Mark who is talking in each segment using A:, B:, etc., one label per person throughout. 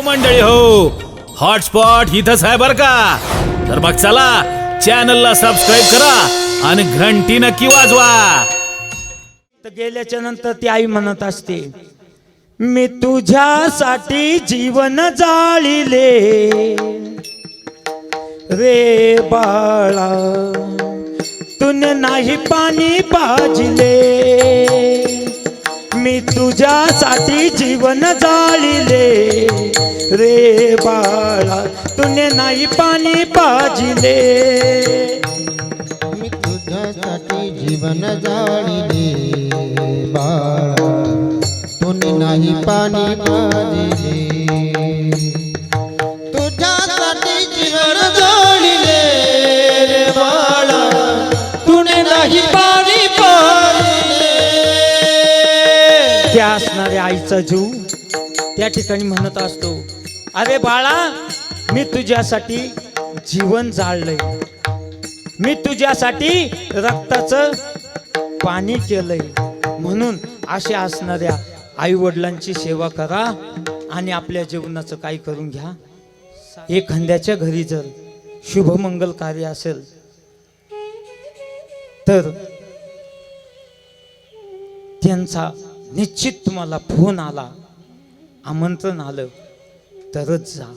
A: हो मंडळी हो. हॉटस्पॉट इथंच आहे बर का? तर मग चला चॅनलला सबस्क्राईब करा आणि घंटी नक्की वाजवा.
B: तर गेल्याच्यानंतर ती आई म्हणत असते मी तुझ्यासाठी जीवन जाळीले. रे बाळा तुने नाही पाणी पाजिले मी तुझ्यासाठी जीवन जाळिले. रे बाळा तुने नाही पाणी पाजिले.
C: मी तुझ्यासाठी जीवन जाळिले.
B: आईचा जीव त्या ठिकाणी म्हणत असतो अरे बाळा मी तुझ्यासाठी जीवन जाळलंय. मी तुझ्यासाठी रक्ताचं पाणी केलंय. म्हणून अशा असणाऱ्या आई वडिलांची सेवा करा आणि आपल्या जीवनाचं काय करून घ्या. एखाद्याच्या घरी जर शुभमंगल कार्य असेल तर त्यांचा निश्चित तुम्हाला फोन आला आमंत्रण आलं तरच जा.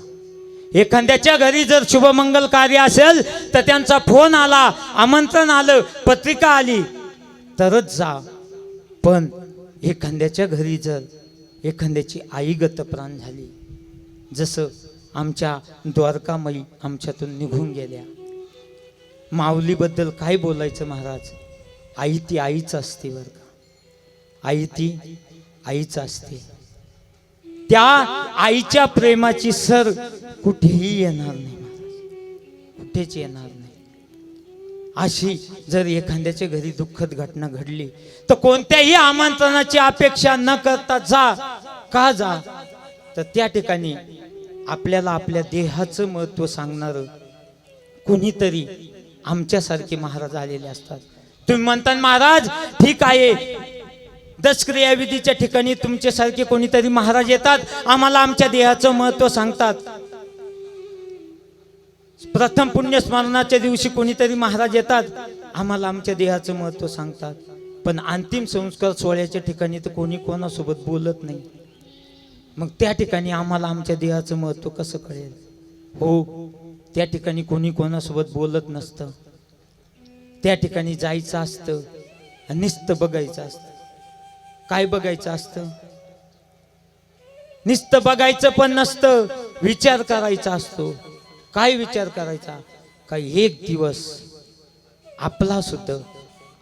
B: एखाद्याच्या घरी जर शुभमंगल कार्य असेल तर त्यांचा फोन आला आमंत्रण आलं पत्रिका आली तरच जा. पण एखाद्याच्या घरी जर एखाद्याची आई गतप्राण झाली जसं आमच्या द्वारकामयी आमच्यातून निघून गेल्या. माऊलीबद्दल काय बोलायचं महाराज? आई ती आईच असते बरं का? आई ती आईच असते. त्या आईच्या प्रेमाची सर कुठेही येणार नाही कुठेच येणार नाही. अशी जर एखाद्याच्या घरी दुःखद घटना घडली तर कोणत्याही आमंत्रणाची अपेक्षा न करता जा. का जा? तर त्या ठिकाणी आपल्याला आपल्या देहाचं महत्त्व सांगणार कुणीतरी आमच्यासारखे महाराज आलेले असतात. तुम्ही म्हणता महाराज ठीक आहे. दशक्रियाविधीच्या ठिकाणी तुमच्यासारखे कोणीतरी महाराज येतात आम्हाला आमच्या देहाचं महत्त्व सांगतात. प्रथम पुण्यस्मरणाच्या दिवशी कोणीतरी महाराज येतात आम्हाला आमच्या देहाचं महत्त्व सांगतात. पण अंतिम संस्कार सोहळ्याच्या ठिकाणी तर कोणी कोणासोबत बोलत नाही. मग त्या ठिकाणी आम्हाला आमच्या देहाचं महत्त्व कसं कळेल? हो त्या ठिकाणी कोणी कोणासोबत बोलत नसतं. त्या ठिकाणी जायचं असतं आणि नुसतं बघायचं असतं. काय बघायचं असतं? नुसतं बघायचं पण नसतं विचार करायचा असतो. काय विचार करायचा? काही एक दिवस आपला सुद्धा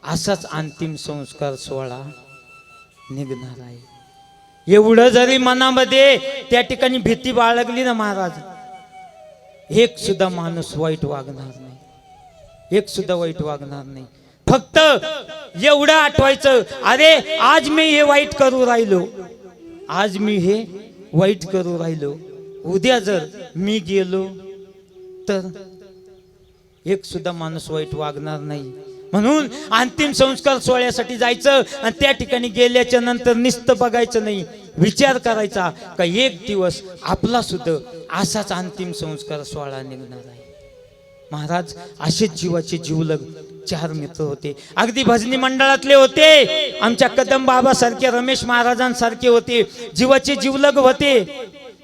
B: असाच अंतिम संस्कार सोहळा निघणार आहे. एवढं जरी मनामध्ये त्या ठिकाणी भीती बाळगली ना महाराज एक सुद्धा माणूस वाईट वागणार नाही. एक सुद्धा वाईट वागणार नाही. फक्त एवढं आठवायचं अरे आज मी हे वाईट करू राहिलो. आज मी हे वाईट करू राहिलो. उद्या जर मी गेलो तर एक सुद्धा माणूस वाईट वागणार नाही. म्हणून अंतिम संस्कार सोहळ्यासाठी जायचं आणि त्या ठिकाणी गेल्याच्यानंतर निस्त बघायचं नाही. विचार करायचा का एक दिवस आपला सुद्धा असाच अंतिम संस्कार सोहळा निघणार आहे. महाराज असेच जीवाचे जीवलग चार मित्र होते. अगदी भजनी मंडळातले होते. आमच्या कदम बाबा सारखे रमेश महाराजांसारखे होते. जीवाचे जीवलग होते.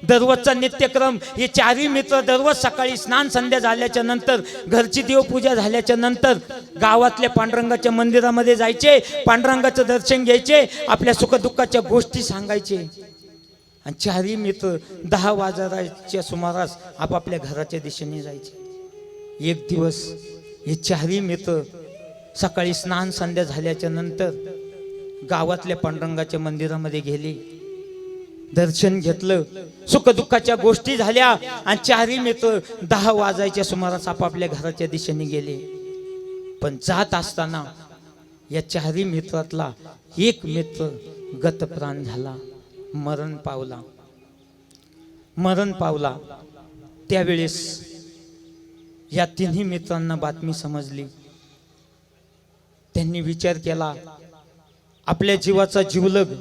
B: दररोजचा नित्यक्रम हे चारही मित्र दररोज सकाळी स्नान संध्या झाल्याच्यानंतर घरची देवपूजा झाल्याच्यानंतर गावातल्या पांडुरंगाच्या मंदिरामध्ये जायचे पांडुरंगाचं दर्शन घ्यायचे आपल्या सुखदुःखाच्या गोष्टी सांगायचे. आणि चारही मित्र दहा वाजाराच्या सुमारास आपापल्या घराच्या दिशेने जायचे. एक दिवस हे चारी मित्र सकाळी स्नान संध्या झाल्याच्यानंतर गावातल्या पांडुरंगाच्या मंदिरामध्ये गेले. दर्शन घेतलं. सुखदुःखाच्या गोष्टी झाल्या आणि चारही मित्र दहा वाजायच्या सुमारास आपापल्या घराच्या दिशेने गेले. पण जात असताना या चारी मित्रातला एक मित्र गतप्राण झाला. मरण पावला. मरण पावला. त्यावेळेस या तिन्ही मित्रांना बातमी समजली. त्यांनी विचार केला आपल्या जीवाचा जीवलग.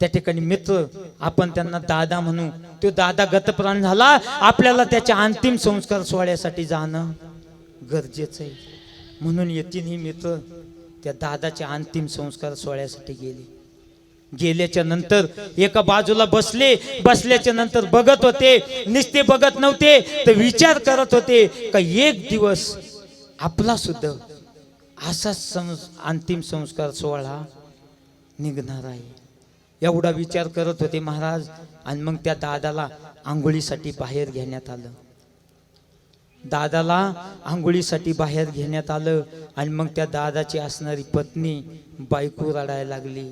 B: त्या ठिकाणी मित्र आपण त्यांना दादा म्हणू. तो दादा गतप्राण झाला आपल्याला त्याच्या अंतिम संस्कार सोहळ्यासाठी जाणं गरजेचं आहे. म्हणून येतील ही मित्र त्या दादाच्या अंतिम संस्कार सोहळ्यासाठी गेले. गेल्याच्यानंतर एका बाजूला बसले बसल्याच्या नंतर बघत होते नुसते बघत नव्हते तर विचार करत होते का एक दिवस आपला सुद्धा असाच संस अंतिम संस्कार सोहळा निघणार आहे. एवढा विचार करत होते महाराज आणि मग त्या दादाला आंघोळीसाठी बाहेर घेण्यात आलं. दादाला आंघोळीसाठी बाहेर घेण्यात आलं आणि मग त्या दादाची असणारी पत्नी बायको रडायला लागली.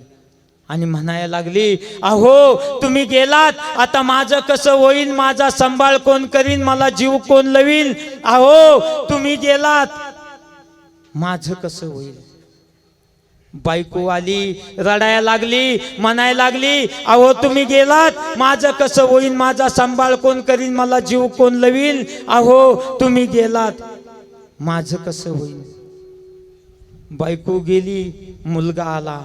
B: आणि म्हणायला लागली अहो तुम्ही गेलात. आता माझं कसं होईल? माझा सांभाळ कोण करीन? मला जीव कोण लवीन? अहो तुम्ही गेलात. माझं कसं होईल? बायको आली रडायला लागली म्हणायला लागली अहो तुम्ही गेलात. माझं कसं होईल? माझा सांभाळ कोण करीन? मला जीव कोण लवीन? अहो तुम्ही गेलात. माझं कसं होईल? बायको गेली मुलगा आला.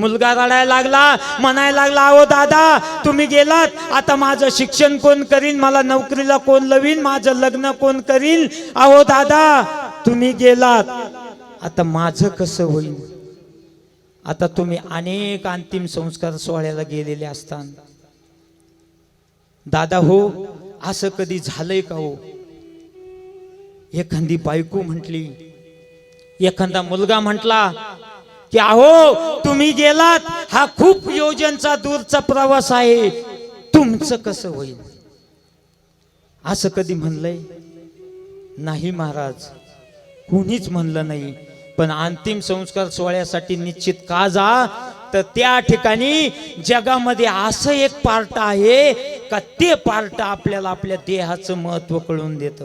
B: मुलगा रडायला लागला म्हणायला लागला अहो दादा तुम्ही गेलात. आता माझं शिक्षण कोण करीन? मला नोकरीला कोण लवीन? माझं लग्न कोण करीन? अहो दादा तुम्ही गेलात. आता माझं कसं होईल? आता तुम्ही अनेक अंतिम संस्कार सोहळ्याला गेलेले असताना. दादा हो असं कधी झालंय का हो? एखादी बायको म्हटली एखादा मुलगा म्हटला की अहो तुम्ही गेलात हा खूप योजनचा दूरचा प्रवास आहे. तुमचं कसं होईल? असं कधी म्हणलंय? नाही महाराज कुणीच म्हणलं नाही. पण अंतिम संस्कार सोहळ्यासाठी निश्चित का जा? तर त्या ठिकाणी जगामध्ये असं एक पार्ट आहे का ते पार्ट आपल्याला आपल्या देहाचं महत्त्व कळून देतं.